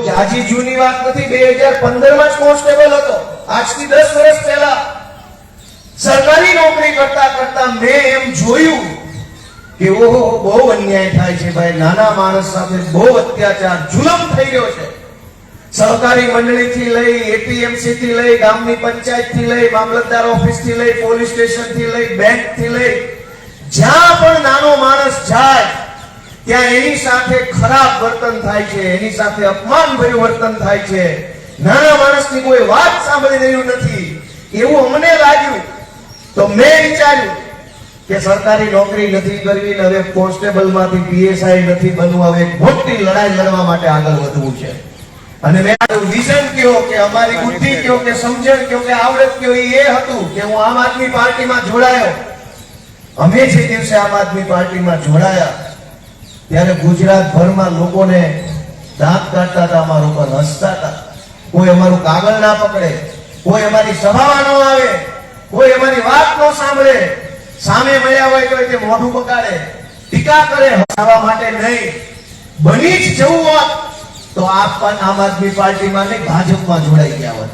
જાજી જૂની વાત નથી, બે હજાર પંદરમાં જ કોન્સ્ટેબલ હતો. આજથી દસ વર્ષ પહેલા. સરકારી નોકરી કરતા કરતા મેં એમ જોયું કે ઓહો, બહુ અન્યાય થાય છે ભાઈ. નાના માણસ સાથે બહુ અત્યાચાર જુલમ થઈ રહ્યો છે. સહકારી મંડળીથી લઈ એપીએમસી થી લઈ, ગામની પંચાયતથી લઈ, મામલતદાર ઓફિસથી લઈ, પોલીસ સ્ટેશનથી લઈ બેંકથી લઈ, જ્યાં પણ નાનો માણસ જાય ત્યાં એની સાથે ખરાબ વર્તન થાય છે, એની સાથે અપમાનભર્યું વર્તન થાય છે. નાના માણસની કોઈ વાત સાંભળી રહ્યું નથી. એવું અમને લાગ્યું. તો મેં વિચાર્યું કે સરકારી નોકરી નથી કરવી ને હવે કોન્સ્ટેબલમાંથી પીએસઆઈ નથી બનવું, હવે મોટી લડાઈ લડવા માટે આગળ વધવું છે. અને મેં વિઝન કયો કે અમારી બુદ્ધિ કયો કે સમજણ કયો કે આવડત કયો એ હતું કે હું આમ આદમી પાર્ટીમાં જોડાયો. અમે જે દિવસે આમ આદમી પાર્ટીમાં જોડાયા ત્યારે ગુજરાતભરમાં લોકોને દાંત કાઢતા હતા, અમારા ઉપર હસતા હતા. કોઈ અમારું કાગળ ના પકડે, કોઈ અમારી સભામાં ન આવે, કોઈ અમારી વાત ન સાંભળે. સામે મળ્યા હોય તો તે મોઢું પકાડે ટીકા કરે હસાવા માટે નહીં. બની જ જવું હોત તો આપ પણ આમ આદમી પાર્ટીમાં નહીં ભાજપમાં જોડાઈ ગયા હોત.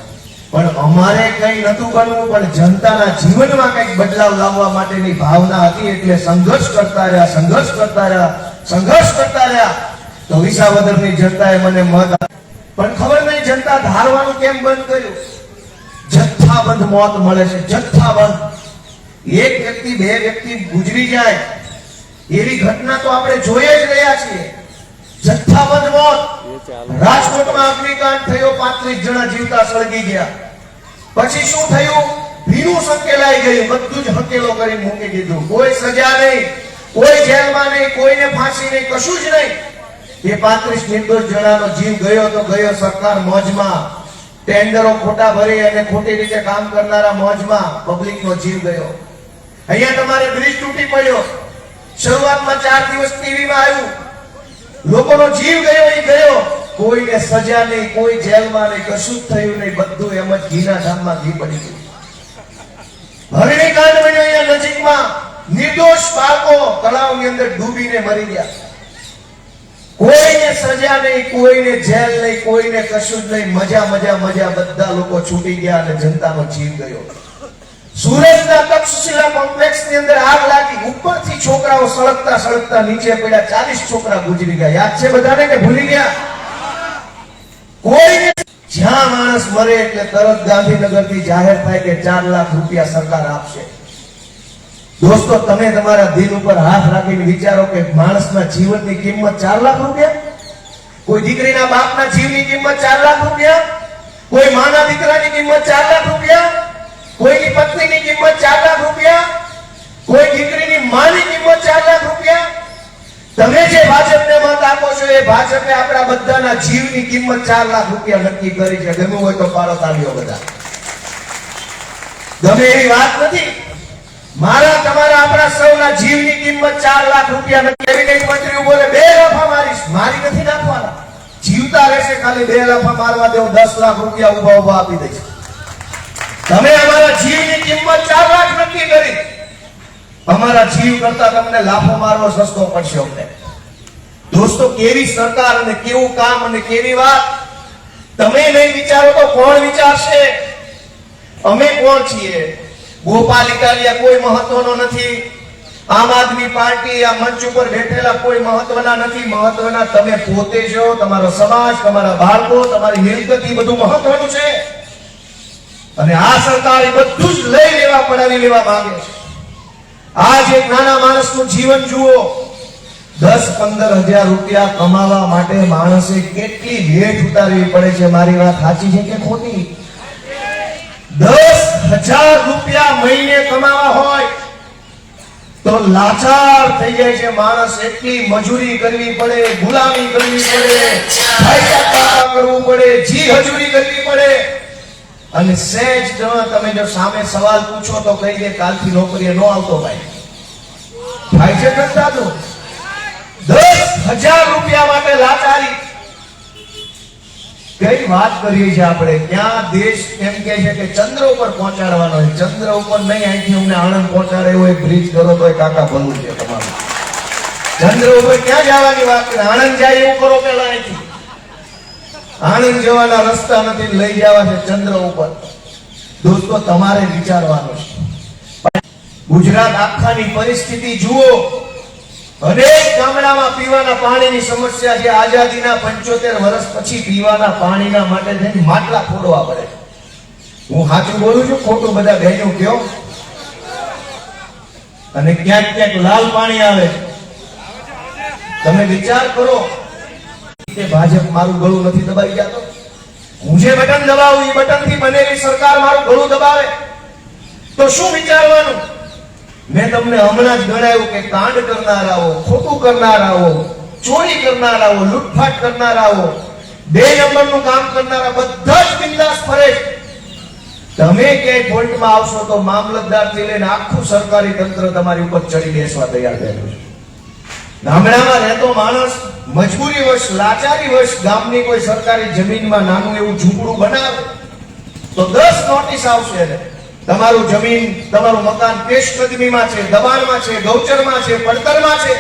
પણ અમારે કઈ નતું કરવું, પણ જનતાના જીવનમાં કંઈક બદલાવ લાવવા માટેની ભાવના હતી, એટલે સંઘર્ષ કરતા રહ્યા, સંઘર્ષ કરતા રહ્યા. સંઘર્ષ કરતા રહ્યા. તો વિસાવદરની જનતાએ મને મત પણ ખબર નહીં જનતા ધારવાનું કેમ બંધ કર્યું? જથ્થાબંધ મોત મળે છે, જથ્થાબંધ. એક વ્યક્તિ, બે વ્યક્તિ ગુજરી જાય. એવી ઘટના તો આપણે જોઈએ જ રહ્યા છીએ. જથ્થાબંધ મોત. રાજકોટમાં અગ્નિકાંડ થયો, પાંત્રીસ જણા જીવતા સળગી ગયા. પછી શું થયું? ભીનું સંકેલાઈ ગયું. બધું જ હકેલો કરી મૂકી દીધું. કોઈ સજા નહીં. કોઈ જેલમાં નહીં, કોઈને ફાંસી નહીં, કશું જ નહીં. એ પાંત્રીસ નિર્દોષ જણાનો જીવ ગયો તો ગયો સરકાર મોજમાં. ટેન્ડરો ખોટા ભરી અને ખોટી રીતે કામ કરનારા મોજમાં પબ્લિકનો જીવ ગયો. અહીંયા તમારે બ્રિજ તૂટી પડ્યો. શરૂઆતમાં ચાર દિવસ ટીવીમાં આવ્યું. લોકોનો જીવ ગયો એ ગયો. કોઈને સજા નહીં, કોઈ જેલમાં નહીં, કશું જ થયું નહીં. બધું એમ જ ઘીના ધામમાં ઘી પડી ગયું. હરણીકાંડ બન્યો અહીંયા નજીકમાં. નિર્દોષ બાળકો તળાવની અંદર ડૂબીને મરી ગયા. કોઈને સજા નહીં, કોઈને જેલ નહીં, કોઈને કશું જ નહીં. મજા મજા મજા બધા લોકો છૂટી ગયા અને જનતાનો જીવ ગયો. સુરતના તક્ષશિલા કોમ્પ્લેક્સની અંદર આગ લાગી. ઉપરથી છોકરાઓ સળગતા સળગતા નીચે પડ્યા. ચાલીસ છોકરા ગુજરી ગયા. યાદ છે બધાને કે ભૂલી ગયા? કોઈને જ્યાં માણસ મરે એટલે તરત ગાંધીનગરથી જાહેર થાય કે ચાર લાખ રૂપિયા સરકાર આપશે. દોસ્તો, તમે તમારા દિલ ઉપર હાથ રાખીને વિચારો કે માણસના જીવનની કિંમત ચાર લાખ રૂપિયા? કોઈ દીકરીના બાપના જીવની કિંમત ચાર લાખ રૂપિયા? કોઈ માના દીકરાની કિંમત ચાર લાખ રૂપિયા? કોઈની પત્નીની કિંમત ચાર લાખ રૂપિયા? કોઈ દીકરીની માની કિંમત ચાર લાખ રૂપિયા? તમે જે ભાજપને મત આપો છો, એ ભાજપે આપણા બધાના જીવની કિંમત ચાર લાખ રૂપિયા નક્કી કરી છે. ગમ્યું હોય તો પાડો તાળીઓ બધા. ગમે એવી વાત નથી. મારા તમારા આપણા સૌના જીવની કિંમત ચાર લાખ રૂપિયા નથી. એવી કઈ મંત્રી બોલે, બે લાફા મારીશ. મારી નથી નાખવાના. જીવતા રહેશે ખાલી બે લાફા મારવા દેવું દસ લાખ રૂપિયા ઊભા ઊભા આપી દઈશ. તમે અમારા જીવની કિંમત ચાર લાખ નક્કી કરી. અમારા જીવ કરતા તમને લાફો મારવો સસ્તો પડશે અમને. દોસ્તો, કેવી સરકાર અને કેવું કામ અને કેવી વાત? તમે નહીં વિચારો તો કોણ વિચારશે? અમે કોણ છીએ? ગોપાલ ઇટાલિયા કોઈ મહત્વનો નથી. આમ આદમી પાર્ટી આ મંચ ઉપર બેઠેલા કોઈ મહત્વના નથી. મહત્વના તમે પોતે છો, તમારો સમાજ, તમારા બાળકો, તમારી મિલકત બધું મહત્વનું છે. અને આ સરકાર એ બધું જ લઈ લેવા, પડાવી લેવા માંગે છે. આજ એક નાના માણસનું જીવન જુઓ. દસ, પંદર હજાર રૂપિયા કમાવા માટે માણસે કેટલી વેઠ ઉતારવી પડે છે? મારી વાત સાચી છે કે ખોટી? દસ હજાર રૂપિયા મહિને કમાવા હોય તો લાચાર થઈ જાય છે માણસ. એટલી મજૂરી કરવી પડે, ગુલામી કરવી પડે કરવું પડે, જી હજૂરી કરવી પડે. અને સહેજ તમે જો સામે સવાલ પૂછો તો કહી દે કાલથી નોકરીએ ન આવતો ભાઈ. થાય છે કરતા તો દસ હજાર રૂપિયા માટે લાચારી. કઈ વાત કરીએ છીએ આપણે? ક્યાં દેશ એમ કે છે કે ચંદ્ર ઉપર પહોંચાડવાનો છે. ચંદ્ર ઉપર નહીં, અહીંથી અમને આણંદ પહોંચાડે એવો બ્રિજ કરો તો કાકા ભરવું છે તમારું. ચંદ્ર ઉપર ક્યાં જવાની વાત કરે? આણંદ જાય એવું કરો પેલા અહીંથી. આણંદ જવાના રસ્તા નથી, લઈ જવા છે ચંદ્ર ઉપર. દોસ્તો, તમારે વિચારવાનું છે. ગુજરાત આખાની પરિસ્થિતિ જુઓ. અનેક ગામડામાં પીવાના પાણીની સમસ્યા છે આઝાદીના પંચોતેર વર્ષ પછી પીવાના પાણીના માટે થઈને માટલા ફોડવા પડે. હું સાચું બોલું છું? ખોટું બધા બહેનો કયો અને ક્યાંક ક્યાંક લાલ પાણી આવે. તમે વિચાર કરો. કે ભાજપ મારું ગળું નથી દબાઈ જતો હું જે બટન દબાવું એ બટનથી બનેલી સરકાર મારું ગળું દબાવે. તો શું વિચારવાનું? મેં તમને હમણાં જ ગણાયું કે કાંડ કરનારાઓ, ખોટું કરનારાઓ, ચોરી કરનારાઓ, લૂંટફાટ કરનારાઓ, બે નંબરનું કામ કરનારા બધા જ બિંદાસ ફરે તમે ક્યાંય ફોલ્ટમાં આવશો તો મામલતદારથી લઈને આખું સરકારી તંત્ર તમારી ઉપર ચડી બેસવા તૈયાર થયેલું છે. ગામડામાં રહેતો માણસ મજબૂરી વશ, લાચારી વશ ગામની કોઈ સરકારી જમીનમાં નાનું એવું ઝૂંપડું બનાવે, તો દસ નોટિસ આવશે એને. તમારું જમીન, તમારું મકાન પેશકદમીમાં છે, દબાણમાં છે, ગૌચરમાં છે, પડતરમાં છે.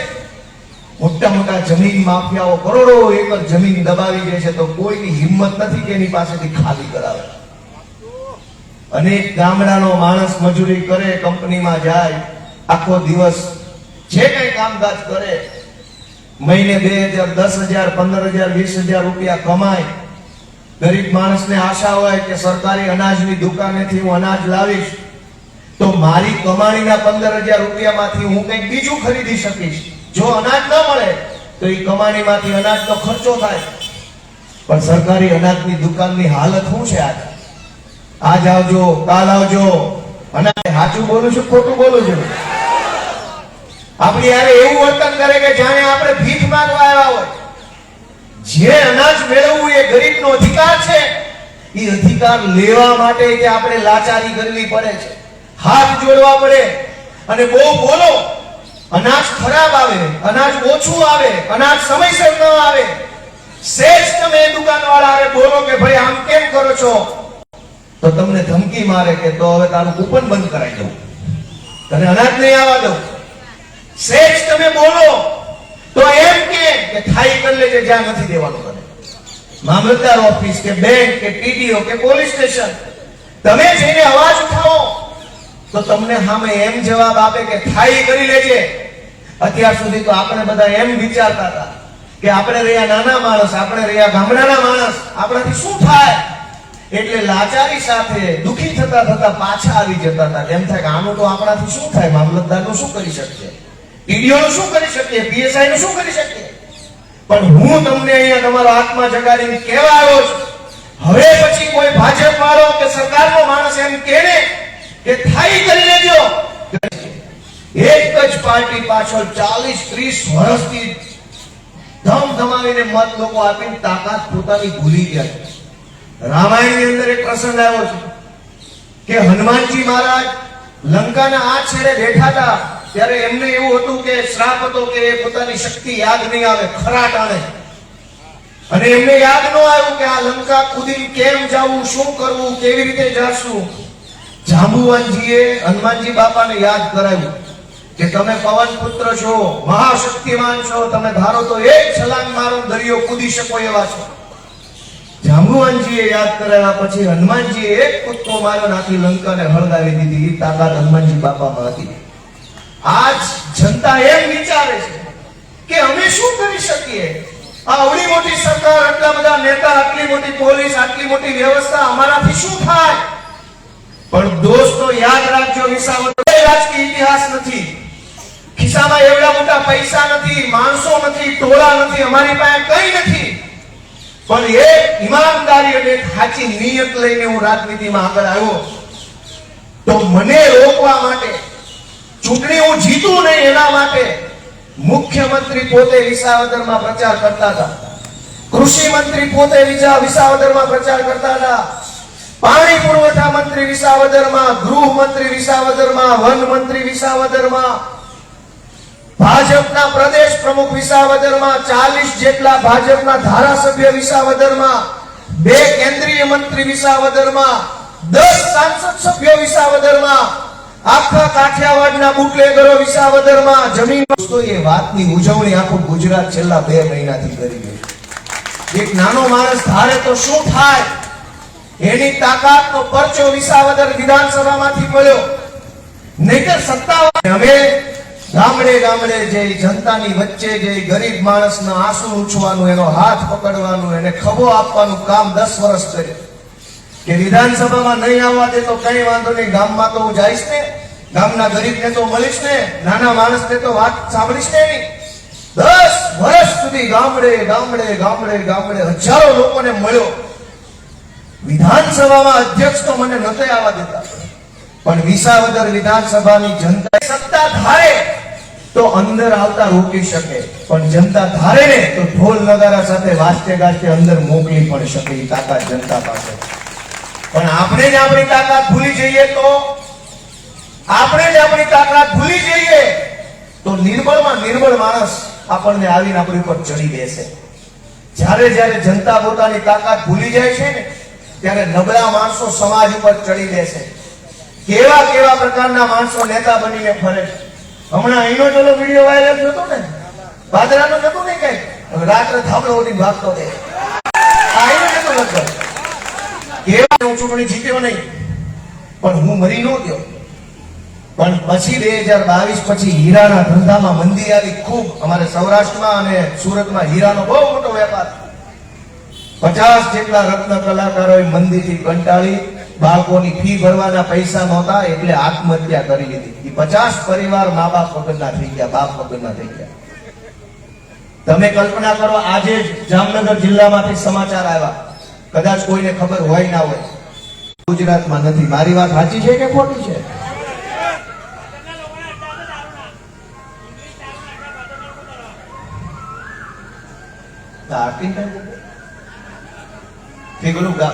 મોટા મોટા જમીન માફિયાઓ કરોડો એકર જમીન દબાવી દે છે તો કોઈની હિંમત નથી કે એની પાસેથી ખાલી કરાવે. અનેક ગામડાનો માણસ મજૂરી કરે, કંપનીમાં જાય, આખો દિવસ જે કઈ કામકાજ કરે, મહિને બે હજાર, દસ હજાર, પંદર હજાર, વીસ હજાર રૂપિયા કમાય ગરીબ માણસને આશા હોય કે સરકારી અનાજની દુકાનેથી હું અનાજ લાવીશ, તો મારી કમાણીના પંદર હજાર રૂપિયામાંથી હું કંઈક બીજું ખરીદી શકીશ. જો અનાજ ન મળે, તો એ કમાણીમાંથી અનાજનો ખર્ચો થાય. પણ સરકારી અનાજની દુકાનની હાલત શું છે આજે? આજ આવજો, કાલ આવજો. અનાજ સાચું બોલું છું ખોટું બોલું છું? આપણી યારે એવું વર્તન કરે કે જાણે આપણે ભીખ માંગવા આવ્યા હોય. જે અનાજ મેળવવું એ ગરીબનો અધિકાર છે, એ અધિકાર લેવા માટે કે આપણે લાચારી કરવી પડે છે. હાથ જોડવા પડે અને બહુ બોલો, અનાજ ખરાબ આવે, અનાજ ઓછું આવે, અનાજ સમયસર ન આવે. સેજ તમે દુકાનવાળાને બોલો કે ભાઈ આમ કેમ કરો છો? તો તમને ધમકી મારે કે તો હવે તારું કૂપન બંધ કરાવી દઉં. તને અનાજ નહીં આવવા દઉં. સેજ તમે બોલો તો એમ કે થાઈ કરી લેજે, જ્યાં નથી દેવાનું તને. મામલતદાર ઓફિસ કે બેંક કે ટીડીઓ કે પોલીસ સ્ટેશન. તમે જઈને અવાજ ઉઠાવો, તો તમને સામે એમ જવાબ આપે કે થાઈ કરી લેજે. અત્યાર સુધી તો આપણે બધા એમ વિચારતા હતા કે આપણે રહ્યા નાના માણસ, આપણે રહ્યા ગામડાના માણસ, આપણાથી શું થાય? એટલે લાચારી સાથે, દુખી થતા થતા પાછા આવી જતા હતા. એમ થાય કે આનું તો આપણાથી શું થાય? મામલતદારનું શું કરી શકીએ ટીડીઓ શું કરી શકીએ પીએસઆઈ નું શું કરી શકીએ પણ હું તમને અહીંયા તમારો આત્મા જગાડીને કહેવા આવ્યો છું. હવે પછી કોઈ ભાજપ વાળો કે સરકારનો માણસ એમ કહે કે થાઈ કરી લેજો. એક જ પાર્ટી પાછળ ચાલીસ, ત્રીસ વર્ષથી ધમ ધમાવીને મત લોકો આપીને તાકાત પોતાની ભૂલી ગયા છે. રામાયણની અંદર એક પ્રસંગ આવ્યો છે કે હનુમાનજી મહારાજ લંકાના આ છેડે બેઠા હતા. ત્યારે એમને એવું હતું કે શ્રાપ હતો કે એ પોતાની શક્તિ યાદ નહીં આવે, ખરાટ ટાણે અને એમને યાદ ન આવ્યું કે આ લંકા કુદી કેમ જાવું, શું કરવું, કેવી રીતે જાશું? જાંબુવાનજીએ હનુમાનજી બાપાને યાદ કરાવ્યું કે તમે પવન પુત્ર છો, મહાશક્તિમાન છો, તમે ધારો તો એક છલાંગ મારો દરિયો કૂદી શકો એવા છો. જાંબુવાનજીએ યાદ કરાવ્યા પછી હનુમાનજીએ એક કૂદકો માર્યો નાખી લંકાને હળગાવી દીધી. તાકાત હનુમાનજી બાપામાં હતી. આજ જનતા એમ વિચારે છે કે અમે શું કરી શકીએ? આ આવડી મોટી સરકાર, આટલા બધા નેતા, આટલી મોટી પોલીસ, આટલી મોટી વ્યવસ્થા અમારાથી શું થાય? પણ દોસ્તો, યાદ રાખજો વિસાવદર રાજકીય ઇતિહાસ નથી. ખિસ્સામાં એવડા મોટા પૈસા નથી, માણસો નથી, ટોળા નથી, અમારી પાસે કંઈ નથી. પણ એક ઈમાનદારી અને સાચી નિયત લઈને હું રાજનીતિમાં આગળ આવ્યો. તો મને રોકવા માટે ચૂંટણી હું જીતું નહીં એના માટે મુખ્યમંત્રી પોતે વિસાવદરમાં પ્રચાર કરતા હતા. કૃષિ મંત્રી પોતે વિસા- વિસાવદરમાં પ્રચાર કરતા હતા. પાણી પુરવઠા મંત્રી વિસાવદરમાં, ગૃહ મંત્રી વિસાવદરમાં, વન મંત્રી વિસાવદરમાં, ભાજપના પ્રદેશ પ્રમુખ વિસાવદરમાં, ચાલીસ જેટલા ભાજપના ધારાસભ્ય વિસાવદરમાં, બે કેન્દ્રીય મંત્રી વિસાવદરમાં, દસ સાંસદ સભ્યો વિસાવદરમાં આખા કાઠિયાવાડના બુટલેગરો વિસાવદરમાં જમીન દોસ્તો એ વાતની ઉજવણી આખું ગુજરાત છેલ્લા બે મહિનાથી કરી રહ્યું એક નાનો માણસ ધારે તો શું થાય? એની તાકાતનો પરચો વિસાવદર વિધાનસભામાંથી મળ્યો. નહીતર સત્તા અમે ગામડે ગામડે જઈ જનતાની વચ્ચે જઈ ગરીબ માણસના આંસુ ઉછવાનું એનો હાથ પકડવાનું, એને ખભો આપવાનું કામ દસ વર્ષ કર્યું. કે વિધાનસભામાં નહીં આવવા દે તો કઈ વાંધો નહીં. ગામમાં તો હું જઈશ ને. ગામના ગરીબને તો મળીશ ને. નાના માણસને તો વાત સાંભળીશ ને દસ વર્ષ સુધી ગામડે ગામડે ગામડે ગામડે હજારો લોકોને મળ્યો. વિધાનસભામાં અધ્યક્ષ તો મને નતો આવવા દેતા. પણ વિસાવદર વિધાનસભાની જનતા સત્તા ધારે તો અંદર આવતા રોકી શકે. પણ જનતા ધારે ને તો ઢોલ નગારા સાથે વાસ્તે ગાજતે અંદર મોકલી પણ શકે તાકાત જનતા પાસે. પણ આપણે જ આપણી તાકાત ભૂલી જઈએ તો? આપણે જ આપણી તાકાત ભૂલી જઈએ? તો નિર્બળમાં નિર્બળ માણસ આપણને આવીને આપણી ઉપર ચડી બેસે. જ્યારે જ્યારે જનતા પોતાની તાકાત ભૂલી જાય છે ને, ત્યારે નબળા માણસો સમાજ ઉપર ચડી બેસે. કેવા કેવા પ્રકારના માણસો નેતા બનીને ફરે છે. હમણાં અહીંનો ચલો વીડિયો વાયરલ થતો ને ભાદરાનો જતો ને કઈ રાત્રે થાબડો ઉડી ભાગતો તે આ અહીંનો જતો લગભગ. કેવા હું ચૂંટણી જીત્યો નહીં. પણ હું મરી ન ગયો. પણ પછી બે હજાર બાવીસ પછી હીરાના ધંધામાં મંદી આવી ખૂબ. અમારે સૌરાષ્ટ્રમાં અને સુરતમાં હીરાનો બહુ મોટો વેપાર. પચાસ જેટલા રત્ન કલાકારોએ મંદીથી કંટાળી, બાળકોની ફી ભરવાના પૈસા નહોતા, એટલે આત્મહત્યા કરી લીધી. એ પચાસ પરિવાર મા બાપ વગરના થઈ ગયા, બાપ વગરના થઈ ગયા. તમે કલ્પના કરો, આજે જામનગર જિલ્લામાંથી સમાચાર આવ્યા. કદાચ કોઈને ખબર હોય ના હોય. ગુજરાતમાં નથી. મારી વાત સાચી છે કે ખોટી છે?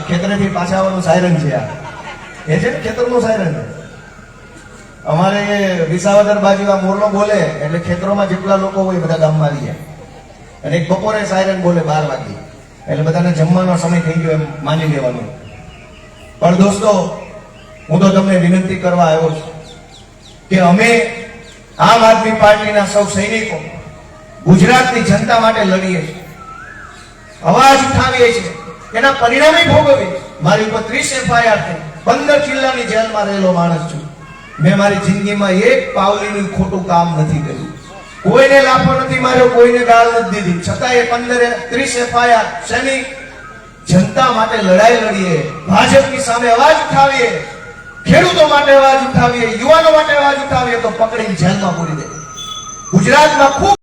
ખેતરેથી પાછા આવવાનું સાયરન છે આ. એ છે ને ખેતરનું સાયરન અમારે વિસાવદર બાજુ આ મોરલો બોલે, એટલે ખેતરોમાં જેટલા લોકો હોય બધા ગામમાં આવી અને એક બપોરે સાયરન બોલે બાર વાગે. એટલે બધાને જમવાનો સમય થઈ ગયો એમ માની લેવાનો. પણ દોસ્તો, હું તો તમને વિનંતી કરવા આવ્યો છું કે અમે આમ આદમી પાર્ટીના સૌ સૈનિકો ગુજરાતની જનતા માટે લડીએ છીએ. અવાજ ઉઠાવીએ છીએ. એના પરિણામે ભોગવીએ. મારી ઉપર ત્રીસ એફઆઈઆર થઈ. પંદર જિલ્લાની જેલમાં રહેલો માણસ છું. મેં મારી જિંદગીમાં એક પાવલીનું ખોટું કામ નથી કર્યું. કોઈને લાફો નથી માર્યો, કોઈને ગાળ નથી દીધી. છતાં એ પંદરે ત્રીસ એફઆઈઆર શેની જનતા માટે લડાઈ લડીએ. ભાજપની સામે અવાજ ઉઠાવીએ. ખેડૂતો માટે અવાજ ઉઠાવીએ. યુવાનો માટે અવાજ ઉઠાવીએ તો પકડીને જેલમાં પૂરી દે. ગુજરાતમાં ખૂબ